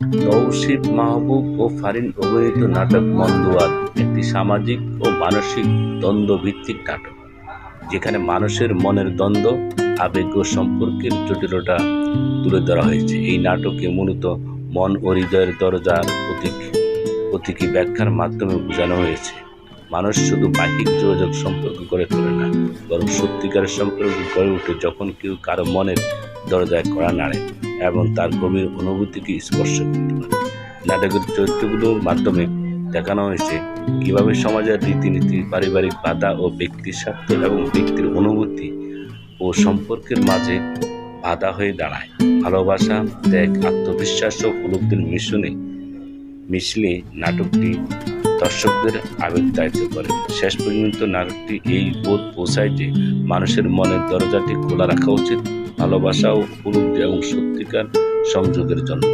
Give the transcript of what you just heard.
তৌসিফ মাহবুব ও ফারিন অভিনীত নাটক মন্দুয়ার একটি সামাজিক ও মানসিক দ্বন্দ্বভিত্তিক নাটক, যেখানে মানুষের মনের দ্বন্দ্ব, আবেগ ও সম্পর্কের জটিলতা তুলে ধরা হয়েছে। এই নাটকে মূলত মন ও হৃদয়ের দরজার প্রতীক, প্রতীকী ব্যাখ্যার মাধ্যমে বোঝানো হয়েছে। মানুষ শুধু বাহ্যিক যোগাযোগ সম্পর্ক গড়ে তোলে না, বরং সত্যিকারের সম্পর্ক গড়ে ওঠে যখন কেউ কারও মনের দরজায় কড়া নাড়ে এবং তার গভীর অনুভূতিকে স্পর্শ করতে পারে। নাটকের চরিত্রগুলোর মাধ্যমে দেখানো হয়েছে কীভাবে সমাজের রীতিনীতি, পারিবারিক বাধা ও ব্যক্তির স্বার্থ এবং ব্যক্তির অনুভূতি ও সম্পর্কের মাঝে বাধা হয়ে দাঁড়ায়। ভালোবাসা, ত্যাগ, আত্মবিশ্বাস ও উপলব্ধির মিশনে মিশলে নাটকটি দর্শকদের আবেগতায়িত করে। শেষ পর্যন্ত নাটকটি এই বোধ পৌঁছায় যে মানুষের মনের দরজাটি খোলা রাখা উচিত ভালোবাসা ও উপলব্ধি এবং সত্যিকার সংযোগের জন্য।